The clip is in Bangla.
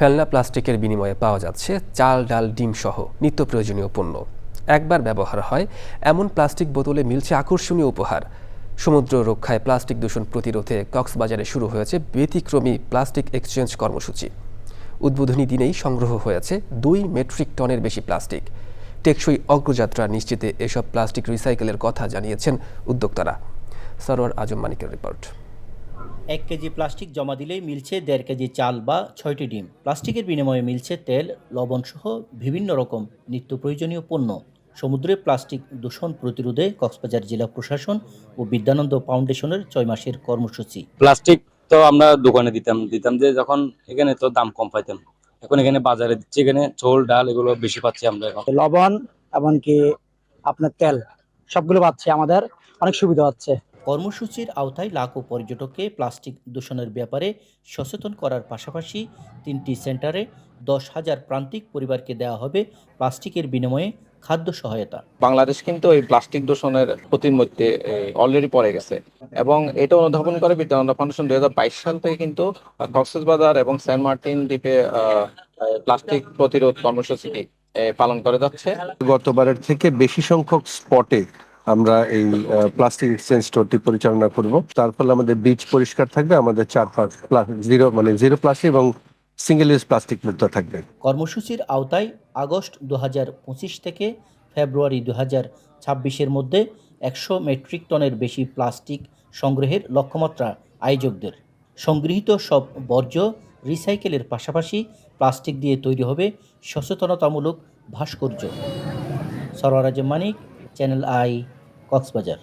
ফেলনা প্লাস্টিকের বিনিময়ে পাওয়া যাচ্ছে চাল, ডাল, ডিম সহ নিত্য প্রয়োজনীয় পণ্য। একবার ব্যবহার হয়, এমন প্লাস্টিক বোতলে মিলছে আকর্ষণীয় উপহার। সমুদ্র রক্ষায় প্লাস্টিক দূষণ প্রতিরোধে কক্সবাজারে শুরু হয়েছে ব্যতিক্রমী প্লাস্টিক এক্সচেঞ্জ কর্মসূচি। উদ্বোধনী দিনেই সংগ্রহ হয়েছে দুই মেট্রিক টনের বেশি প্লাস্টিক। টেকসই অগ্রযাত্রা নিশ্চিতে এসব প্লাস্টিক রিসাইকেলের কথা জানিয়েছেন উদ্যোক্তারা। সরোয়ার আজম মানিকের রিপোর্ট। এক কেজি প্লাস্টিক জমা দিলেই মিলছে দেড় কেজি চাল বা ছয়টি ডিম। প্লাস্টিকের বিনিময়ে মিলছে তেল লবণ সহ বিভিন্ন রকম নিত্য প্রয়োজনীয় পণ্য। সমুদ্রে প্লাস্টিক দূষণ প্রতিরোধে কক্সবাজার জেলা প্রশাসন ও বিদ্যানন্দ ফাউন্ডেশনের ছয় মাসের কর্মসূচি। প্লাস্টিক তো আমরা দোকানে দিতাম দিতাম যে যখন এখানে তো দাম কম পাইতাম। এখন এখানে বাজারে দিচ্ছে এখানে চোল ডাল এগুলো বেশি পাচ্ছি আমরা এখন। লবণ এমনকি আপনার তেল সবগুলো পাচ্ছে আমাদের অনেক সুবিধা হচ্ছে। কর্মসূচির আওতায় লাখো পর্যটককে প্লাস্টিক দূষণের ব্যাপারে সচেতন করার পাশাপাশি তিনটি সেন্টারে দশ হাজার প্রান্তিক পরিবারকে দেওয়া হবে প্লাস্টিকের বিনিময়ে খাদ্য সহায়তা। বাংলাদেশ কিন্তু এই প্লাস্টিক দূষণের ক্ষতির মধ্যে অলরেডি পড়ে গেছে। এবং এটা অনুধাবন করে বিদ্যানন্দ ফাউন্ডেশন দুই সাল থেকে কিন্তু কক্সবাজার এবং সেন্ট মার্টিন দ্বীপে আহ, প্লাস্টিক প্রতিরোধ কর্মসূচিটি পালন করে যাচ্ছে। গতবারের থেকে বেশি সংখ্যক স্পটে আমরা এই প্লাস্টিক এক্সচেঞ্জ স্টোরটি পরিচালনা করব। তার ফলে আমাদের বিচ পরিষ্কার থাকবে, আমাদের চারপাশ জিরো মানে জিরো প্লাস্টিক এবং সিঙ্গেল ইউজ প্লাস্টিক মুক্ত থাকবে। কর্মসূচির আওতায় আগস্ট দু হাজার পঁচিশ থেকে ফেব্রুয়ারি দু ছাব্বিশের মধ্যে একশো মেট্রিক টনের বেশি প্লাস্টিক সংগ্রহের লক্ষ্যমাত্রা আয়োজকদের। সংগৃহীত সব বর্জ্য রিসাইকেলের পাশাপাশি প্লাস্টিক দিয়ে তৈরি হবে সচেতনতামূলক ভাস্কর্য। Sarwaraj Manik channel I Cox's Bazar.